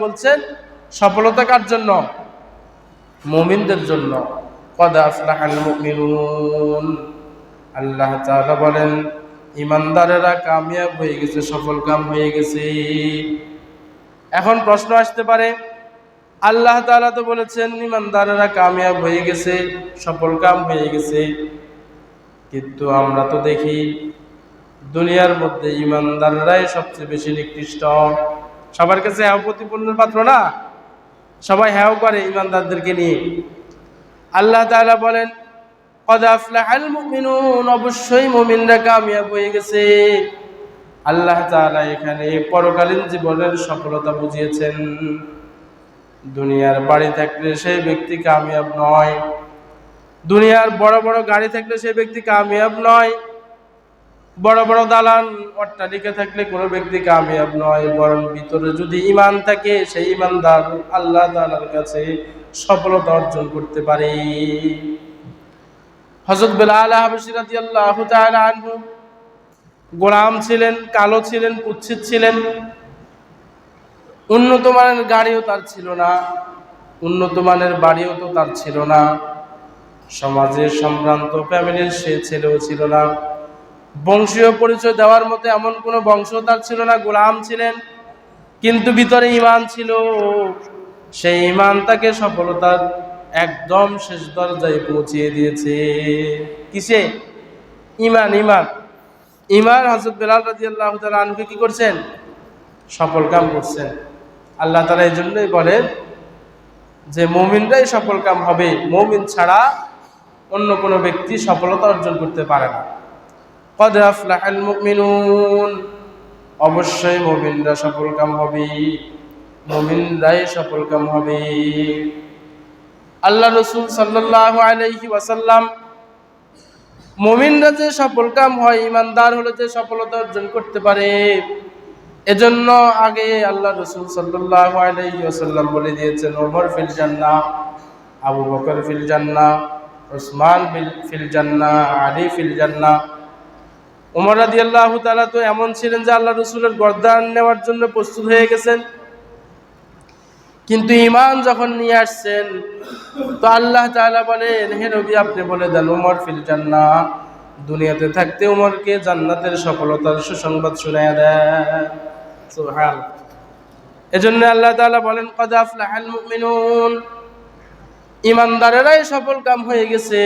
বলছেন, সফলতা কার জন্য? মুমিনদের জন্য। আল্লাহ তাআলা বলেন, ইমানদারেরা কামিয়াব হয়ে গেছে, সফল কাম হয়ে গেছে। এখন প্রশ্ন আসতে পারে, আল্লাহ তাআলা তো বলেছেন, ইমানদারেরা কামিয়াব হয়ে গেছে, সফল কাম হয়ে গেছে। কিন্তু আমরা তো দেখি, দুনিয়ার মধ্যে ইমানদাররাই সবচেয়ে বেশি নিকৃষ্ট। সবার কাছে হ্যাঁ প্রতিপূর্ণের পাত্র না? সবাই হ্যাঁ করে ইমানদারদেরকে নিয়ে। আল্লাহ তাআলা বলেন অবশ্যই হয়ে গেছে। আল্লাহ এখানে পরকালীন জীবনের সফলতা বুঝিয়েছেন। দুনিয়ার বাড়ি থাকলে সেই ব্যক্তি কামিয়াব নয়। দুনিয়ার বড় বড় গাড়ি থাকলে সেই ব্যক্তি কামিয়াব নয়। বড় বড় দালান অট্টালিকা থাকলে কোনো ব্যক্তি কামিয়াব নয়, বরং ভিতরে যদি ইমান থাকে, সেই ইমানদার আল্লাহ তাআলার কাছে সফলতা অর্জন করতে পারে। হযরত বেলাল রাদিয়াল্লাহু তাআলা আনহু গোলাম ছিলেন, কালো ছিলেন কুচ্ছিত ছিলেন। উন্নত মানের গাড়িও তার ছিল না, উন্নত মানের বাড়িও তো তার ছিল না। সমাজের সম্ভ্রান্ত ফ্যামিলির সে ছেলেও ছিল না। বংশীয় পরিচয় দেওয়ার মতো এমন কোনো বংশ তার ছিল না, গোলাম ছিলেন, কিন্তু ভিতরে ইমান ছিল। সেই ইমান তাকে সফলতার একদম শেষ দরজায় পৌঁছিয়ে দিয়েছে। কিসে? ইমান ইমান ইমান হজরত বেলাল রাজি আল্লাহ আনকে কি করছেন? সফল কাম করছেন। আল্লাহ তালা এই জন্যই বলেন যে মমিনরাই সফল কাম হবে। মমিন ছাড়া অন্য কোনো ব্যক্তি সফলতা অর্জন করতে পারে না। কদ আফলাহাল মুমিনুন অবশ্যই মুমিনরা সফল কাম হবে। মুমিনরাই সফল কাম হবে। আল্লাহ রসুল সাল্লাল্লাহু আলাইহি ওয়াসাল্লাম মুমিনরা যে সফল কাম হয়, ইমানদার হলে যে সফলতা অর্জন করতে পারে, এজন্য আগে আল্লাহ রসুল সাল্লাল্লাহু আলাইহি ওয়াসাল্লাম বলে দিয়েছেন, ওমর ফিল জান্নাহ, আবু বকর ফিল জান্নাহ, ওসমান ফিল জান্না আলী ফিল জান্নাহ উমর রাদি আল্লাহ তালা তো এমন ছিলেন যে আল্লাহ রসুলের গরদান নেওয়ার জন্য প্রস্তুত হয়ে গেছেন। কিন্তু ইমান যখন নিয়ে আসছেন, তো আল্লাহ তাআলা বলেন, হে নবী, আপনি বলে দেন, উমর ফিল জান্না দুনিয়াতে থাকতে উমরকে জান্নাতের সফলতার সুসংবাদ শুনাইয়া দেন। এজন্য আল্লাহ তাআলা বলেন, কদ আফলাহাল মুমিনুন। ইমানদারেরাই সফল কাম হয়ে গেছে।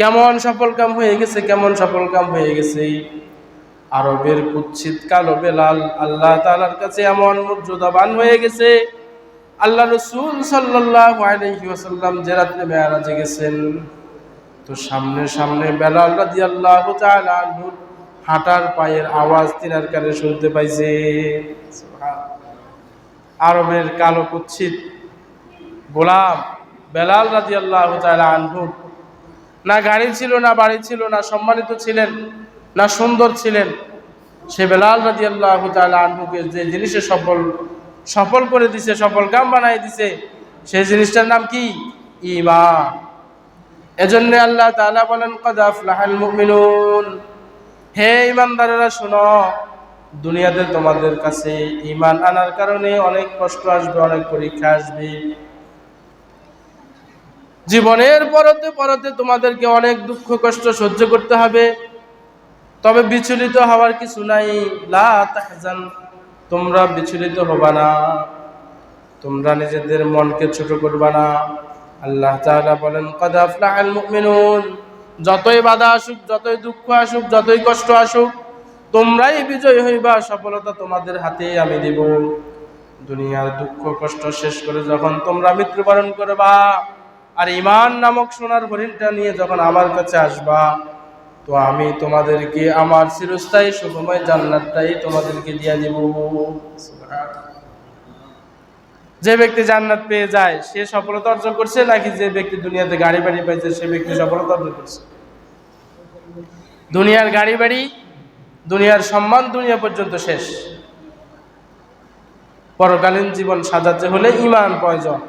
কেমন সফল কাম হয়ে গেছে, কেমন সফল কাম হয়ে গেছে? আরবের কুচ্ছিত কালো বেলাল আল্লাহ তালার কাছে এমন মর্যাদাবান হয়ে গেছে। আল্লাহ রসুল ওয়াসাল্লাম যে রাত্রে মেয়ারাজে গেছেন। তো সামনে সামনে বেলাল রাদিয়াল্লাহু আল্লাহ আনহুর হাঁটার পায়ের আওয়াজ তিনার কানে শুনতে পাইছে। আরবের কালো কুচ্ছিত গোলাম বেলাল রাদিয়াল্লাহু তাআলা আনহু না গাড়ি ছিল, না বাড়ি ছিল, না সম্মানিত ছিলেন, না সুন্দর ছিলেন। সে বেলাল রাজি আল্লাহ আনহুকে যে জিনিসে সফল সফল করে দিছে, সফল কাম বানাই দিছে, সেই জিনিসটার নাম কি? ইমা এজন্য আল্লাহ তাআলা বলেন, কদ আফলাহাল মুমিনুন। হে ইমানদারেরা শোনো, দুনিয়াতে তোমাদের কাছে ইমান আনার কারণে অনেক কষ্ট আসবে, অনেক পরীক্ষা আসবে। জীবনের পরতে পরতে তোমাদেরকে অনেক দুঃখ, কষ্ট সহ্য করতে হবে। তবে বিচলিত হওয়ার কিছু নাই। তোমরা বিচলিত হবা না। তোমরা নিজেদের মনকে ছোট করবা না। আল্লাহ বলেন, কদ যতই বাধা আসুক, যতই দুঃখ আসুক, যতই কষ্ট আসুক, তোমরাই বিজয় হইবা, সফলতা তোমাদের হাতে আমি দিব। দুনিয়ার দুঃখ, কষ্ট শেষ করে যখন তোমরা মৃত্যুবরণ করবা আর ইমান নামক সোনার হরিণটা নিয়ে যখন আমার কাছে আসবা, তো আমি তোমাদেরকে আমার চিরস্থায়ী সুখময় জান্নাতটাই তোমাদেরকে দিয়ে দিব। যে ব্যক্তি জান্নাত পেয়ে যায়, সে সফলতা অর্জন করছে নাকি যে ব্যক্তি দুনিয়াতে গাড়ি বাড়ি পাইছে, সে ব্যক্তি সফলতা অর্জন করছে? দুনিয়ার গাড়ি বাড়ি, দুনিয়ার সম্মান দুনিয়া পর্যন্ত শেষ। পরকালীন জীবন সাজাতে হলে ইমান প্রয়োজন।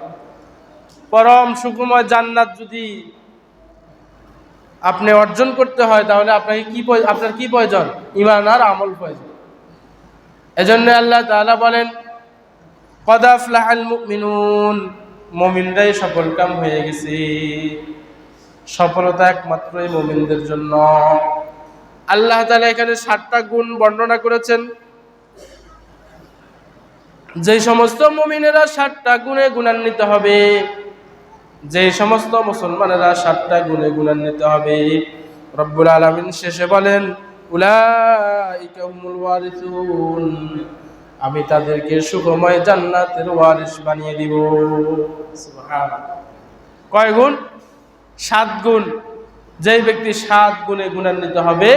পরম সুকুময় জান্নাত যদি আপনি অর্জন করতে হয়, তাহলে আপনাকে কি আপনার কি প্রয়োজন? ইমান আর আমল প্রয়োজন। এজন্য আল্লাহ তাআলা বলেন কদাফলাহাল মুমিনরাই সফল কাম হয়ে গেছে। সফলতা একমাত্রই মুমিনদের জন্য। আল্লাহ তাআলা এখানে সাতটা গুণ বর্ণনা করেছেন। যে সমস্ত মুমিনেরা সাতটা গুণে গুণান্বিত হবে যে সমস্ত মুসলমানেরা সাতটা গুণে গুণান্বিত হবে রব্বুল আলামিন শেষে বলেন আমি তাদেরকে সুখময় জান্নাতের ওয়ারিস বানিয়ে দিব। কয় গুণ? সাত গুণ। যেই ব্যক্তি সাত গুণে গুণান্বিত হবে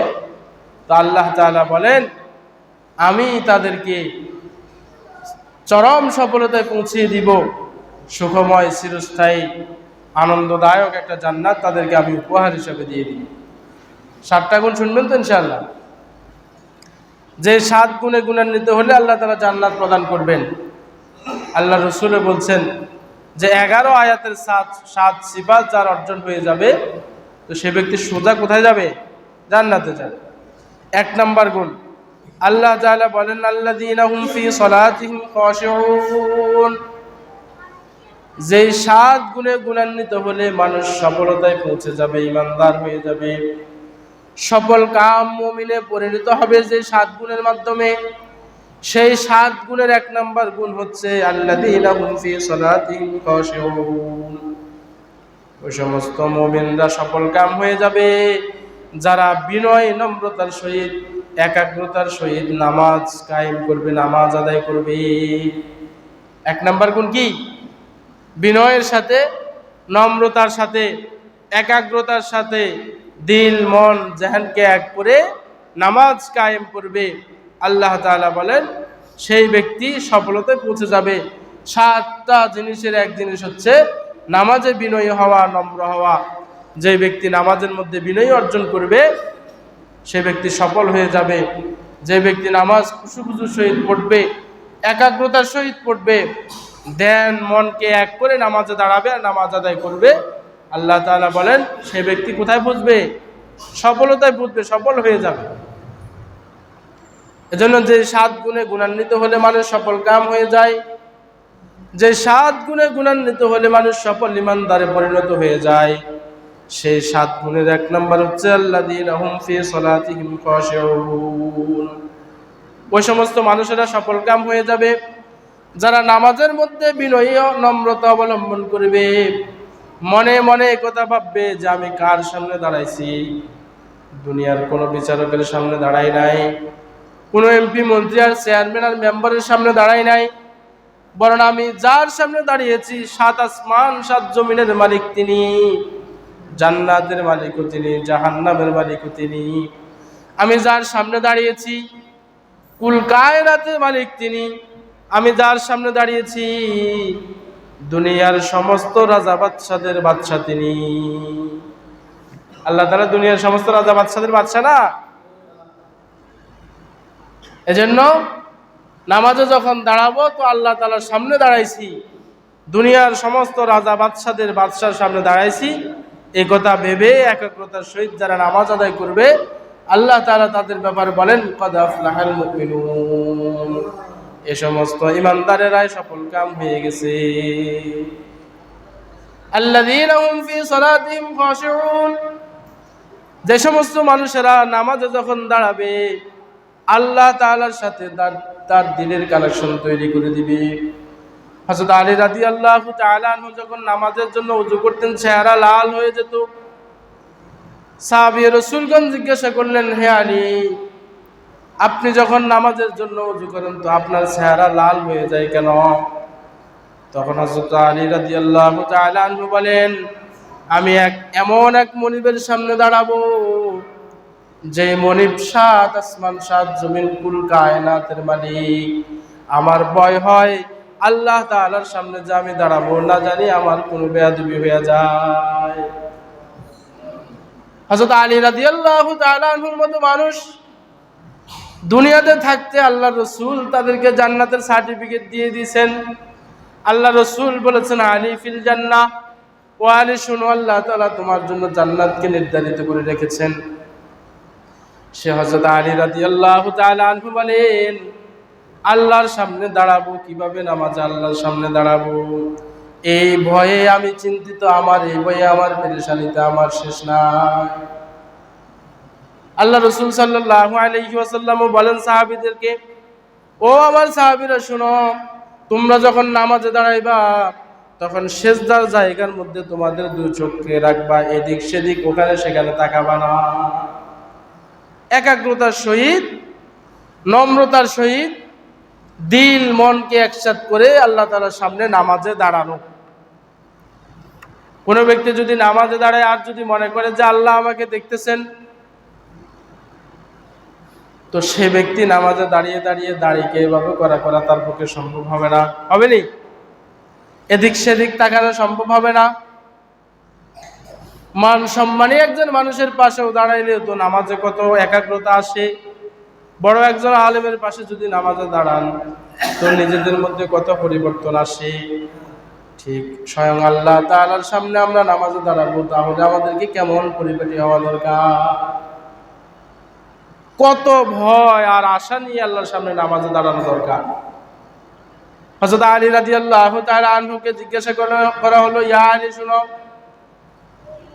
তো আল্লাহ তাআলা বলেন আমি তাদেরকে চরম সফলতায় পৌঁছিয়ে দিব। সুখময়, চিরস্থায়ী, আনন্দদায়ক একটা জান্নাত তাদেরকে আমি উপহার হিসেবে দিয়ে দিই। সাতটা গুণ শুনবেন তো ইনশাআল্লাহ? যে সাত গুণে গুণান্বিত হলে আল্লাহ তারা জান্নাত প্রদান করবেন। আল্লাহ রসুলে বলছেন যে এগারো আয়াতের সাত সাত সিফাত যার অর্জন হয়ে যাবে, তো সে ব্যক্তি সোজা কোথায় যাবে? জান্নাতে যাবে। এক নাম্বার গুণ, আল্লাহ বলেন, আল্লাযীনা হুম যেই সাত গুণে গুণান্বিত হলে মানুষ সফলতায় পৌঁছে যাবে, ইমানদার হয়ে যাবে। সফল কাম মুমিনে পরিণত হবে যে সাত গুণের মাধ্যমে। সেই সাত গুণের এক নাম্বার গুণ হচ্ছে ওই সমস্ত মুমিনরা সফল কাম হয়ে যাবে। যারা বিনয়, নম্রতার সহিত, একাগ্রতার সহিত নামাজ কায়েম করবে, নামাজ আদায় করবে। এক নাম্বার গুণ কি? বিনয়ের সাথে, নম্রতার সাথে, একাগ্রতার সাথে দিল, মন, জাহানকে এক করে নামাজ কায়েম করবে। আল্লাহ তাআলা বলেন, সেই ব্যক্তি সফলতায় পৌঁছে যাবে। সাতটা জিনিসের এক জিনিস হচ্ছে, নামাজে বিনয়ী হওয়া, নম্র হওয়া। যে ব্যক্তি নামাজের মধ্যে বিনয়ী অর্জন করবে, সে ব্যক্তি সফল হয়ে যাবে। যে ব্যক্তি নামাজ খুশু খুশু সহিত পড়বে, একাগ্রতার সহিত পড়বে ধ্যান মনকে এক করে নামাজে দাঁড়াবে আর নামাজ আদায় করবে। আল্লাহ তাআলা বলেন, সে ব্যক্তি কোথায় বুঝবে? সফলতায় বুঝবে, সফল হয়ে যাবে। এজন্য যে সাত গুণে গুণান্বিত হলে মানুষ সফল কাম হয়ে যায়। যে সাত গুণে গুণান্বিত হলে মানুষ সফল ইমানদারে পরিণত হয়ে যায়। সেই সাত গুণের এক নম্বর হচ্ছে খাশিউন। ওই সমস্ত মানুষেরা সফল কাম হয়ে যাবে। যারা নামাজের মধ্যে বিনয়ী নম্রতা অবলম্বন করবে, মনে মনে একথা ভাববে যে আমি কার সামনে দাঁড়াইছি? দুনিয়ার কোনো বিচারকের সামনে দাঁড়াই নাই, কোনো এমপি, মন্ত্রী আর চেয়ারম্যান আর মেম্বারের সামনে দাঁড়াই নাই, বরং আমি যার সামনে দাঁড়িয়েছি, সাত আসমান, সাত জমিনের মালিক তিনি, জান্নাতের মালিকও তিনি, জাহান্নামের মালিকও তিনি। আমি যার সামনে দাঁড়িয়েছি, কুল কায়রাতের মালিক তিনি আমি যার সামনে দাঁড়িয়েছি, দুনিয়ার সমস্ত রাজা বাদশাদের বাদশা তিনি। আল্লাহ তালা দুনিয়ার সমস্ত রাজা বাদশাদের বাদশা না? এজন্য নামাজে যখন দাঁড়াবো, তো আল্লাহ তালার সামনে দাঁড়াইছি। দুনিয়ার সমস্ত রাজা বাদশাদের বাদশার সামনে দাঁড়াইছি। এই কথা ভেবে, একাগ্রতার সহিত যারা নামাজ আদায় করবে, আল্লাহ তালা তাদের ব্যাপারে বলেন, কদ আফলাহাল মুমিনুন। এ সমস্ত ইমানদারেরাই সফল কাম হয়ে গেছে। যে সমস্ত মানুষেরা নামাজে যখন দাঁড়াবে, আল্লাহ তাআলার সাথে তার দিনের কানেকশন তৈরি করে দিবে। হযরত আলী রাদিয়াল্লাহু তাআলা আনহু যখন নামাজের জন্য ওযু করতেন, চেহারা লাল হয়ে যেত। সাহাবী রাসূলগণ জিজ্ঞাসা করলেন, হে আলী আপনি যখন নামাজের জন্য উজু করেন, তো আপনার চেহারা লাল হয়ে যায় কেন? তখন বলেন, আমি এক, এমন এক মনিবের সামনে দাঁড়াবো, যে মনিব সাত আসমান, সাত জমিন, কুল কায়নাতের মালিক। আমার ভয় হয়, আল্লাহ তাআলার সামনে যে আমি দাঁড়াবো, না জানি আমার কোনো বেয়াদবি হয়ে যায়। হযরত আলী তাআলা আনহুর মতো মানুষ দুনিয়াতে থাকতে আল্লাহ রসুল তাদেরকে জান্নাতের সার্টিফিকেট দিয়ে দিয়েছেন। আল্লাহ রসুল বলেছেন, আলী ফিল জান্না ও আলী শুনো, আল্লাহ তালা তোমার জন্য জান্নাতকে নির্ধারিত করে রেখেছেন। সে হযরত আলী রাদিয়াল্লাহু তাআলা আনহু বলেন, আল্লাহর সামনে দাঁড়াবো কীভাবে? নামাজ আল্লাহর সামনে দাঁড়াবো। এই ভয়ে আমি চিন্তিত, আমার এই ভয়ে আমার পেরেশানিতে আমার শেষ নাই। আল্লাহ রসুল সাল্লাহ আলহি ওয়াসাল্লামও বলেন সাহাবিদেরকে, ও আমার সাহাবিরা, শুনো, তোমরা যখন নামাজে দাঁড়াইবা, তখন শেষদার জায়গার মধ্যে তোমাদের দুই চোখকে রাখবা, এদিক সেদিক, ওখানে সেখানে তাকাবা না। একাগ্রতার সহিত, নম্রতার সহিত দিল মনকে একসাথ করে আল্লাহ তালার সামনে নামাজে দাঁড়ানো। কোনো ব্যক্তি যদি নামাজে দাঁড়ায়, আর যদি মনে করে যে আল্লাহ আমাকে দেখতেছেন তো সে ব্যক্তি নামাজে দাঁড়িয়ে দাঁড়িয়ে দাঁড়িয়ে এভাবে করা করা তার পক্ষে সম্ভব হবে না। হবে নি? এদিক সেদিক তাকানো সম্ভব হবে না। মান সম্মানী একজন মানুষের পাশেও দাঁড়াইলে তো নামাজে কত একাগ্রতা আসে। বড় একজন আলেমের পাশে যদি নামাজে দাঁড়ান, তো নিজেদের মধ্যে কত পরিবর্তন আসে। ঠিক, স্বয়ং আল্লাহ তাআলার সামনে আমরা নামাজে দাঁড়াবো, তাহলে আমাদেরকে কেমন পরিপাটি হওয়া দরকার? কত ভয় আর আশা নিয়ে আল্লাহর সামনে নামাজে দাঁড়ানো দরকার। হজরত আলী রাজি আল্লাহ তার আনহুকে জিজ্ঞাসা করা- হলো, ইয়া আলী, শুনো,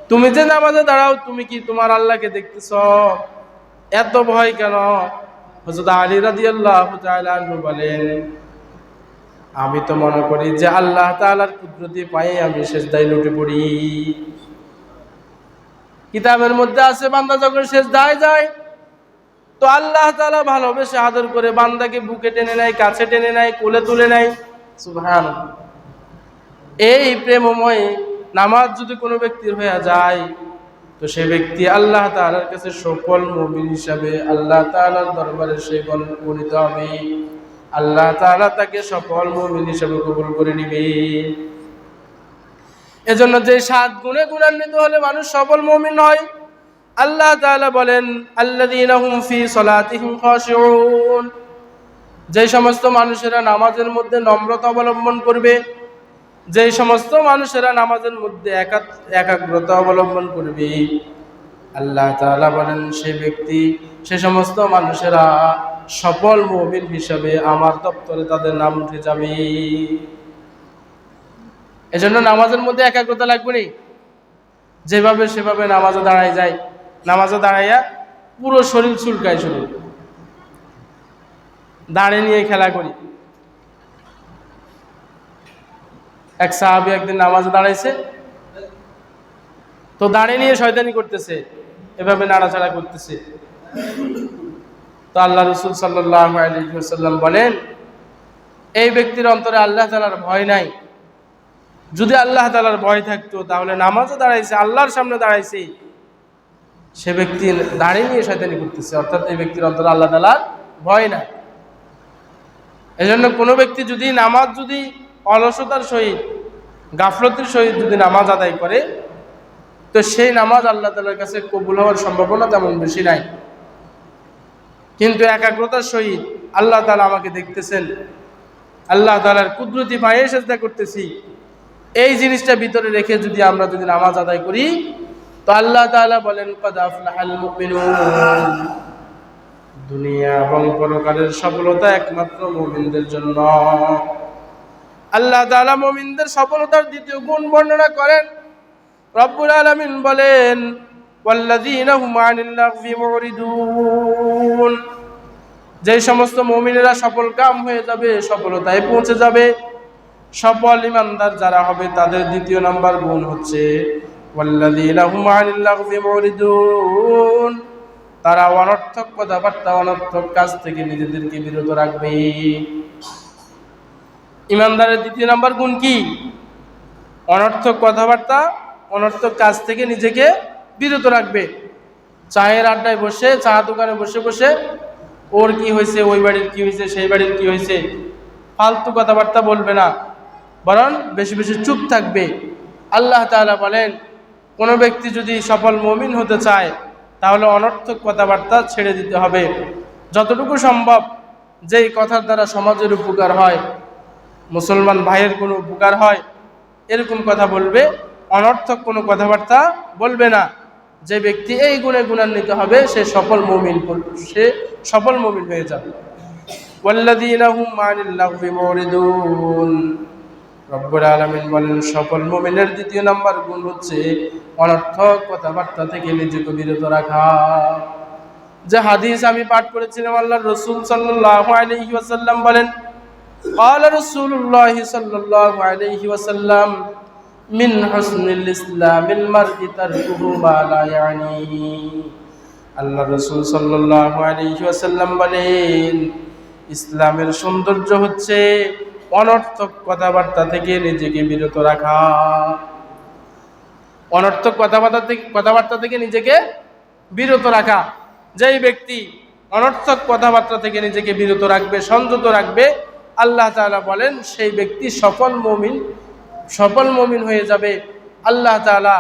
তুমি যে নামাজে দাঁড়াও, তুমি কি তোমার আল্লাহকে দেখতেছ? এত ভয় কেন? হজরত আলী রাজি আল্লাহ আনহু বলেন, আমি তো মনে করি যে আল্লাহ তাআলার কুদরতি পায়ে আমি শেষদায় লুটে পড়ি। কিতাবের মধ্যে আছে, বান্দা যখন শেষ শেষদায় যায় তো আল্লাহ তাআলা ভালোবেসে আদর করে বান্দাকে বুকে টেনে নেয়, কাছে টেনে নেয়, কোলে তুলে নেয়। সুবহান এই প্রেমময় নামাজ যদি কোনো ব্যক্তির হয়ে যায়, তো সে ব্যক্তি আল্লাহ তাআলার কাছে সফল মুমিন হিসাবে আল্লাহ তাআলার দরবারে সে গণ- গণিত হবে। আল্লাহ তাআলা তাকে সফল মুমিন হিসাবে কবুল করে নিবে। এজন্য যে সাত গুণে গুণান্বিত হলে মানুষ সফল মুমিন হয় আল্লাহ তাআলা বলেন, আল্লাযীনা যে সমস্ত মানুষেরা নামাজের মধ্যে নম্রতা অবলম্বন করবে যে সমস্ত মানুষেরা নামাজের মধ্যে একা- একাগ্রতা অবলম্বন করবে, আল্লাহ তাআলা বলেন, সে ব্যক্তি, সে সমস্ত মানুষেরা সফল মুমিন হিসাবে আমার দপ্তরে তাদের নাম উঠে যাবে। এজন্য নামাজের মধ্যে একাগ্রতা লাগবে যেভাবে সেভাবে নামাজে দাঁড়ায় যায়। নামাজে দাঁড়াইয়া পুরো শরীর চুলকায় শুধু দাঁড়িয়ে নিয়ে খেলা করি। এক সাহাবি একদিন নামাজে দাঁড়াইছে। তো দাঁড়িয়ে নিয়ে শয়তানি করতেছে, এভাবে নাড়াচাড়া করতেছে। তো আল্লাহ রসুল আলহিহাল্লাম বলেন, এই ব্যক্তির অন্তরে আল্লাহ তালার ভয় নাই। যদি আল্লাহ তালার ভয় থাকতো, তাহলে নামাজে দাঁড়াইছে, আল্লাহর সামনে দাঁড়াইছে সে ব্যক্তি দাঁড়িয়ে নিয়ে শয়তানি করতেছে, অর্থাৎ এই ব্যক্তির অন্তরে আল্লাহ তালার ভয় নাই। এজন্য কোনো ব্যক্তি যদি নামাজ যদি অলসতার সহিত, গাফলতির সহিত যদি নামাজ আদায় করে, তো সেই নামাজ আল্লাহ তালার কাছে কবুল হওয়ার সম্ভাবনা তেমন বেশি নাই। কিন্তু একাগ্রতার সহিত আল্লাহ তালা আমাকে দেখতেছেন, আল্লাহ তালার কুদরতি পায়ে চেষ্টা করতেছি, এই জিনিসটা ভিতরে রেখে যদি আমরা যদি নামাজ আদায় করি তো আল্লাহ তাআলা বলেন, কদ আফলাহাল মুমিনুন? দুনিয়া এবং পরকালের সফলতা একমাত্র মুমিনদের জন্য। আল্লাহ তাআলা মুমিনদের সফলতার দ্বিতীয় গুণ বর্ণনা করেন। রব্বুল আলামিন বলেন, ওয়াল্লাযীনা হুম আনিল লাগফি মুরিদুন। যে সমস্ত মুমিনেরা সফল কাম হয়ে যাবে, সফলতায় পৌঁছে যাবে। সফল ইমানদার যারা হবে, তাদের দ্বিতীয় নাম্বার গুণ হচ্ছে ওয়াল্লাযীনা হুম আনিল লাগফি মুরিদুন তারা অনর্থক কথাবার্তা, অনর্থক কাজ থেকে নিজেদেরকে বিরত রাখবে। ইমানদারের দ্বিতীয় নাম্বার গুণ কি? অনর্থক কথাবার্তা, অনর্থক কাজ থেকে নিজেকে বিরত রাখবে। চায়ের আড্ডায় বসে, চা দোকানে বসে বসে, ওর কি হয়েছে, ওই বাড়ির কি হয়েছে, সেই বাড়ির কি হয়েছে, ফালতু কথাবার্তা বলবে না। বরং বেশি বেশি চুপ থাকবে। আল্লাহ তাআলা বলেন কোনো ব্যক্তি যদি সফল মমিন হতে চায় তাহলে অনর্থক কথাবার্তা ছেড়ে দিতে হবে যতটুকু সম্ভব যেই কথার দ্বারা সমাজের উপকার হয় মুসলমান ভাইয়ের কোনো উপকার হয় এরকম কথা বলবে অনর্থক কোনো কথাবার্তা বলবে না যে ব্যক্তি এই গুণে গুণান্বিত হবে সে সফল মমিন সে সফল মমিন হয়ে যাবে والذين هم عن اللغو معرضون রব্বুল আলামিন বলেন সফল মুমিনের দ্বিতীয় নাম্বার গুণ হচ্ছে অনর্থক কথাবার্তা থেকে নিজেকে বিরত রাখা যে হাদিস আমি পাঠ করেছিলাম আল্লাহর রাসূল সাল্লাল্লাহু আলাইহি ওয়াসাল্লাম বলেন قال رسول الله صلى الله عليه وسلم من حسن الإسلام المرء تركه ما لا يعنيه আল্লাহ রসুল সাল্লাল্লাহু আলাইহি ওয়াসাল্লাম বলেন ইসলামের সৌন্দর্য হচ্ছে অনর্থক কথাবার্তা থেকে নিজেকে বিরত রাখা। অনর্থক কথাবার্তা থেকে কথাবার্তা থেকে নিজেকে বিরত রাখা। যেই ব্যক্তি অনর্থক কথাবার্তা থেকে নিজেকে বিরত রাখবে, সংযত রাখবে, আল্লাহ তাআলা বলেন, সেই ব্যক্তি সফল মমিন সফল মমিন হয়ে যাবে। আল্লাহ তাআলা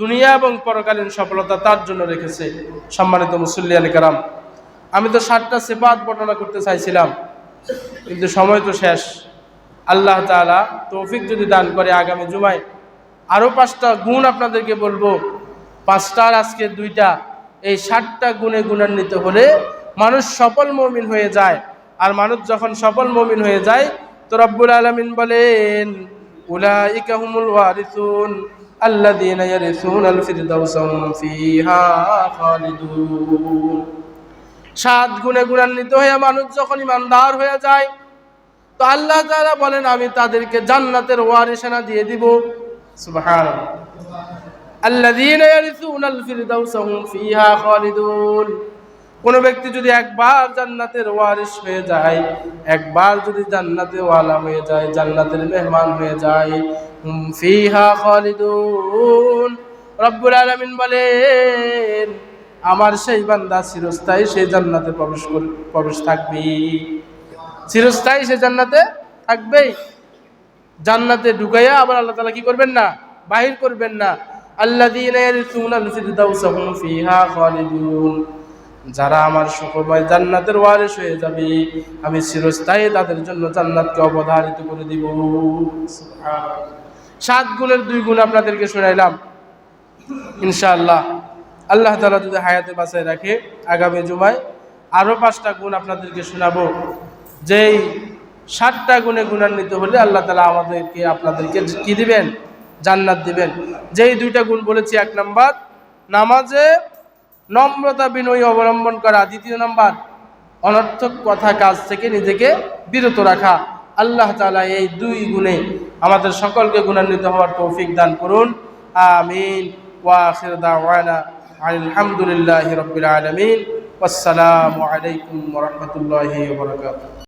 দুনিয়া এবং পরকালীন সফলতা তার জন্য রেখেছে। সম্মানিত মুসল্লি আলী কারাম, আমি তো ষাটটা সেপাত বর্ণনা করতে চাইছিলাম, কিন্তু সময় তো শেষ। আল্লাহ তাআলা তৌফিক যদি দান করে আগামী জুমায় আরও পাঁচটা গুণ আপনাদেরকে বলব। পাঁচটার আজকে দুইটা, এই ষাটটা গুণে গুণান্বিত হলে মানুষ সফল মমিন হয়ে যায়। আর মানুষ যখন সফল মমিন হয়ে যায়, তো রব্বুল আলমিন বলেন সাত গুণে গুণান্বিত হয়ে মানুষ যখন ইমানদার হয়ে যায় তো আল্লাহ তাআলা বলেন আমি তাদেরকে জান্নাতের ওয়ারিসানা দিয়ে দিব। খালিদুন। কোন ব্যক্তি যদি একবার জান্নাতের ওয়ারিস হয়ে যায় একবার যদি জান্নাতে ওয়ালা হয়ে যায় জান্নাতের মেহমান হয়ে যায় হুম ফিহা খালিদুন। রব্বুল আলামিন বলেন আমার সেই বান্দা চিরস্থায়ী সেই জান্নাতে প্রবেশ প্রবেশ থাকবে চিরস্থায়ী সে জান্নাতে থাকবেই। জান্নাতে ঢুকাইয়া আবার আল্লাহ তালা কি করবেন না? বাহির করবেন না। ফিহা যারা আমার সুখময় জান্নাতের ওয়ারিস হয়ে যাবে, আমি চিরস্থায়ী তাদের জন্য জান্নাতকে অবধারিত করে দিব। সাত গুণের দুই গুণ আপনাদেরকে শোনাইলাম। ইনশাআল্লাহ। আল্লাহ তাআলা যদি হায়াতে বাঁচায় রাখে, আগামী জুমায় আরও পাঁচটা গুণ আপনাদেরকে শোনাবো। যেই ষাটটা গুণে গুণান্বিত হলে আল্লাহ তালা আমাদেরকে, আপনাদেরকে কি দিবেন? জান্নাত দিবেন। যেই দুইটা গুণ বলেছি, এক নাম্বার, নামাজে নম্রতা বিনয় অবলম্বন করা। দ্বিতীয় নাম্বার, অনর্থক কথা কাজ থেকে নিজেকে বিরত রাখা। আল্লাহ তাআলা এই দুই গুণে আমাদের সকলকে গুণান্বিত হওয়ার তৌফিক দান করুন। আমিন। আলহামদুলিল্লাহি রাব্বিল আলামিন। ওয়াসসালামু আলাইকুম রাহমাতুল্লাহি ওয়া বারাকাতুহু।